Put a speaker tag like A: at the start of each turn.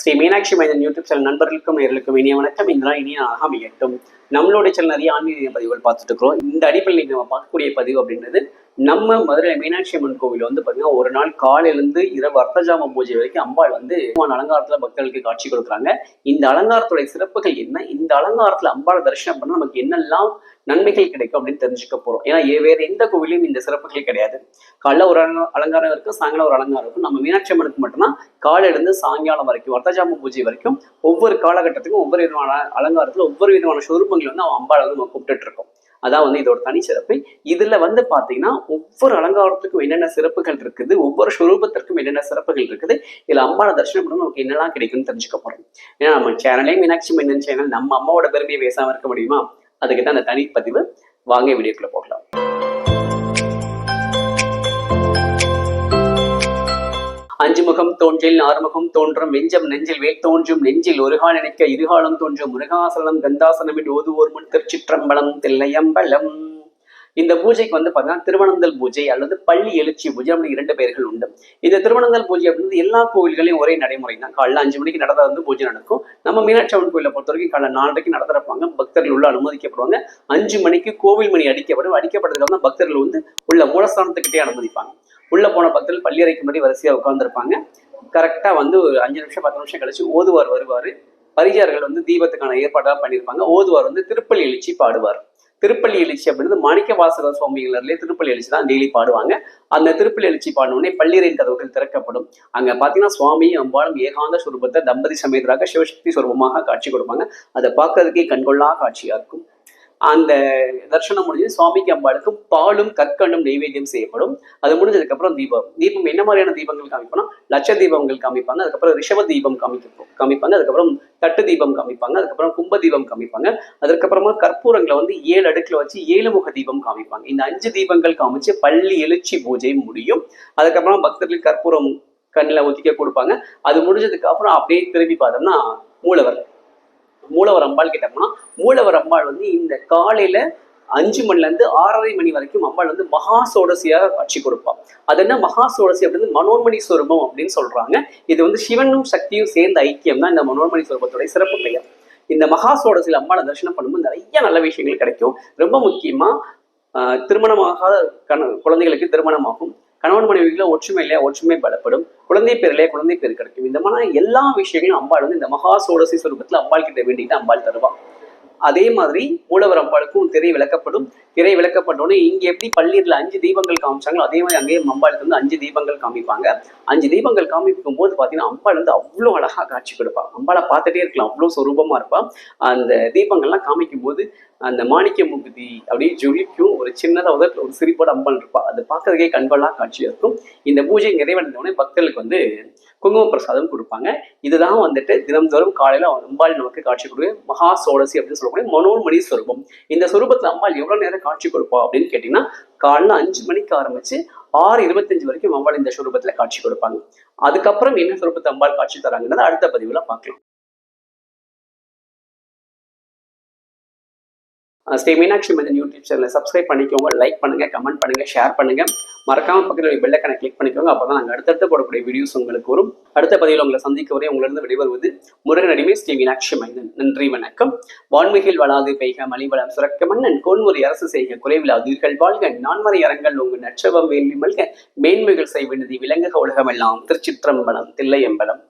A: Sri Meenakshi Madan YouTube channel நண்பர்களுக்கும் நேர்களுக்கும் இனிய வணக்கம். இந்த நாள் இனிய நாளாக அமையட்டும். நம்மளுடைய சில நிறைய ஆன்மீக பதிவுகள் பார்த்துட்டு இருக்கிறோம் இந்த அடிப்படையில் நம்ம பார்க்கக்கூடிய பதிவு அப்படின்றது நம்ம மதுரை மீனாட்சி அம்மன் கோவில் வந்து பார்த்தீங்கன்னா ஒரு நாள் காலையிலேருந்து இரவு அர்த்தஜாம பூஜை வரைக்கும் அம்பாள் வந்து அலங்காரத்துல பக்தர்களுக்கு காட்சி கொடுக்குறாங்க. இந்த அலங்காரத்துடைய சிறப்புகள் என்ன? இந்த அலங்காரத்துல அம்பாளை தரிசனம் பண்ணா நமக்கு என்னெல்லாம் நன்மைகள் கிடைக்கும் அப்படின்னு தெரிஞ்சுக்க போறோம். ஏன்னா வேற எந்த கோவிலையும் இந்த சிறப்புகள் கிடையாது. காலைல ஒரு அலங்க- அலங்காரம் இருக்கும் சாயங்காலம் ஒரு அலங்காரம் இருக்கும். நம்ம மீனாட்சி அம்மனுக்கு மட்டும்தான் காலையில இருந்து சாயங்காலம் வரைக்கும் அர்த்தஜாம பூஜை வரைக்கும் ஒவ்வொரு காலகட்டத்துக்கும் ஒவ்வொரு விதமான அலங்காரத்துல ஒவ்வொரு விதமான சொரூபங்கள் வந்து அவன் அம்பாளை வந்து நம்ம கூப்பிட்டுட்டு இருக்கோம் அதான் வந்து இதோட தனி சிறப்பு. இதுல வந்து பாத்தீங்கன்னா ஒவ்வொரு அலங்காரத்துக்கும் என்னென்ன சிறப்புகள் இருக்குது ஒவ்வொரு ஸ்வரூபத்திற்கும் என்னென்ன சிறப்புகள் இருக்குது இதுல அம்பாவை தரிசனம் பண்ணணும் நமக்கு என்னெல்லாம் கிடைக்கும்னு தெரிஞ்சுக்க போறோம். ஏன்னா நம்ம சேனலே மீனாட்சி மன்னன் சேனல் நம்ம அம்மாவோட பெருமையை பேசாம இருக்க முடியுமா? அதுக்கு தான் அந்த தனி பதிவு. வாங்க வீடியோக்குள்ள போகலாம். அஞ்சு முகம் தோன்றில் ஆறுமுகம் தோன்றும் வெஞ்சம் நெஞ்சில் வேல் தோன்றும் நெஞ்சில் ஒருகால் நினைக்க இருகாலம் தோன்றும் முருகாசனம் கந்தாசனம் ஓதுவோர் முன் திருச்சிற்றம்பலம் தில்லையம்பலம். இந்த பூஜைக்கு வந்து பார்த்தீங்கன்னா திருவனந்தல் பூஜை அல்லது பள்ளி எழுச்சி பூஜை அப்படின்னு இரண்டு பெயர்கள் உண்டு. இந்த திருவனந்தல் பூஜை அப்படின்றது எல்லா கோவில்களையும் ஒரே நடைமுறை தான். காலைல அஞ்சு மணிக்கு நடந்தா வந்து பூஜை நடக்கும். நம்ம மீனாட்சி அம்மன் கோயிலை பொறுத்த வரைக்கும் காலைல நாலரைக்கு நடத்துறப்பாங்க. பக்தர்கள் உள்ள அனுமதிக்கப்படுவாங்க. அஞ்சு மணிக்கு கோவில் மணி அடிக்கப்படும் அடிக்கப்பட்டதுக்கு பக்தர்கள் வந்து உள்ள மூலஸ்தானத்துக்கிட்டே அனுமதிப்பாங்க. உள்ள போன பக்தர்கள் பள்ளியறைக்கு முன்னாடி வரிசையா உட்காந்துருப்பாங்க கரெக்டா வந்து ஒரு அஞ்சு நிமிஷம் பத்து நிமிஷம் கழிச்சு ஓதுவார் வருவார். பரிஜார்கள் வந்து தீபத்துக்கான ஏற்பாடெல்லாம் பண்ணியிருப்பாங்க. ஓதுவார் வந்து திருப்பள்ளி எழுச்சி பாடுவார். திருப்பள்ளி எழுச்சி அப்படின்றது மாணிக்க வாசகர் சுவாமிகளர்லேயே திருப்பள்ளி எழுச்சி தான் டெய்லி பாடுவாங்க. அந்த திருப்பள்ளி எழுச்சி பாடினோடனே பள்ளியறையின் கதவுகள் திறக்கப்படும். அங்க பாத்தீங்கன்னா சுவாமி அம்பாளும் ஏகாந்த சுரூபத்தை தம்பதி சமேதராக சிவசக்தி சுரூபமாக காட்சி கொடுப்பாங்க. அதை பார்க்கறதுக்கே கண்கொள்ளா காட்சியா இருக்கும். அந்த தர்ஷனம் முடிஞ்சு சுவாமிக்கு அம்பாளுக்கு பாலும் கற்கண்டும் நெய்வேத்தியம் செய்யப்படும். அது முடிஞ்சதுக்கு அப்புறம் தீபம். தீபம் என்ன மாதிரியான தீபங்கள் காமிப்போம்னா லட்ச தீபங்கள் காமிப்பாங்க. அதுக்கப்புறம் ரிஷப தீபம் காமிக்க காமிப்பாங்க. அதுக்கப்புறம் தட்டு தீபம் காமிப்பாங்க. அதுக்கப்புறம் கும்ப தீபம் காமிப்பாங்க. அதுக்கப்புறமா கற்பூரங்களை வந்து ஏழு அடுக்கில் வச்சு ஏழு முக தீபம் காமிப்பாங்க. இந்த அஞ்சு தீபங்கள் காமிச்சு பள்ளி எழுச்சி பூஜை முடியும். அதுக்கப்புறம் பக்தர்கள் கற்பூரம் கண்ணில் ஒத்திக்க கொடுப்பாங்க. அது முடிஞ்சதுக்கு அப்புறம் அப்படியே திரும்பி பார்த்தோம்னா மூலவர். மூலவர் அம்பாள் கிட்ட போனா மூலவர் அம்பாள் வந்து இந்த காலையில அஞ்சு மணில இருந்து ஆறரை மணி வரைக்கும் அம்பாள் வந்து மகா சோடசியாக காட்சி கொடுப்பா. அது என்ன மகா சோடசி அப்படின்னு மனோன்மணி சுரூபம் அப்படின்னு சொல்றாங்க. இது வந்து சிவனும் சக்தியும் சேர்ந்த ஐக்கியம் தான் இந்த மனோன்மணி சுரூபத்துடைய சிறப்பு பெயர். இந்த மகா சோடசியில் அம்பாளை தரிசனம் பண்ணும்போது நிறைய நல்ல விஷயங்கள் கிடைக்கும். ரொம்ப முக்கியமா ஆஹ், திருமணமாகாத கண குழந்தைகளுக்கு திருமணமாகும். கணவன் மனைவிகளை ஒற்றுமை இல்லையா? ஒற்றுமை பலப்படும். குழந்தை பேரிலே குழந்தை பேர் கிடைக்கும். இந்த மாதிரி எல்லா விஷயங்களும் அம்பாள் வந்து இந்த மகா சோடசி சுரூபத்தில் அம்பாள் கிட்ட வேண்டிட்டு அம்பாள் தருவான் அதே மாதிரி மூலவர் அம்பாளுக்கும் திரை விளக்கப்படும். திரை விளக்கப்பட்ட உடனே இங்க எப்படி பள்ளியில அஞ்சு தீபங்கள் காமிச்சாங்களோ அதே மாதிரி அங்கேயும் அம்பாளுக்கு வந்து அஞ்சு தீபங்கள் காமிப்பாங்க. அஞ்சு தீபங்கள் காமிக்கும் போது பாத்தீங்கன்னா அம்பாள் வந்து அவ்வளோ அழகா காட்சி கொடுப்பா. அம்பாளை பார்த்துட்டே இருக்கலாம். அவ்வளோ சொரூபமா இருப்பா. அந்த தீபங்கள்லாம் காமிக்கும் போது அந்த மாணிக்க முகுதி அப்படியே ஜொலிக்கும் ஒரு சின்னதாக உதட்டில் ஒரு சிரிப்போட அம்பன் இருப்பா. அது பார்க்கறதுக்கே கண்கொள்ளா காட்சியாக இருக்கும். இந்த பூஜை நிறைவடைந்தவுடனே பக்தர்களுக்கு வந்து குங்கும பிரசாதம் கொடுப்பாங்க. இதுதான் வந்துட்டு தினம்தோறும் காலையில அம்பாள் நமக்கு காட்சி கொடுக்க மகா சோடசி அப்படின்னு சொல்லக்கூடிய மனோன்மணி ஸ்வரூபம். இந்த ஸ்வரூபத்துல அம்பாள் எவ்வளோ நேரம் காட்சி கொடுப்பா அப்படின்னு கேட்டிங்கன்னா காலைல அஞ்சு மணிக்கு ஆரம்பிச்சு ஆறு இருபத்தஞ்சு வரைக்கும் அம்பாள் இந்த ஸ்வரூபத்துல காட்சி கொடுப்பாங்க. அதுக்கப்புறம் என்ன ஸ்வரூபத்தை அம்பாள் காட்சி தராங்கன்றதை அடுத்த பதிவில் பார்க்கலாம். Uh, ஸ்ரீ மீனாட்சி மதன் யூடியூப் சேனலை சப்ஸ்கிரைப் பண்ணிக்கோங்க லைக் பண்ணுங்க கமெண்ட் பண்ணுங்க ஷேர் பண்ணுங்க. மறக்காம பக்கத்தில் பெல்லைக்கனை கிளிக் பண்ணிக்கோங்க. அப்பதான் நாங்கள் அடுத்தடுத்து போடக்கூடிய வீடியோஸ் உங்களுக்கு வரும். அடுத்த பதிவில் உங்களை சந்திக்க வரை உங்களிருந்து வெளிவருவது முருகனடிமை ஸ்ரீ மீனாட்சி மைந்தன் நன்றி வணக்கம். வான்மிகில் வளாது பெய்க மலிவளம் சுரக்க மன்னன். கோன்முறை அரசு செய்க குறைவிலாதீர்கள் வாழ்க. நான்மறை அரங்கல் உங்கள் நட்சவம் வேள்வி மல்க. மேன்மைகள் செய்வினதி விலங்குக உலகமெல்லாம். திருச்சிற்றம்பலம் தில்லையம்பலம்.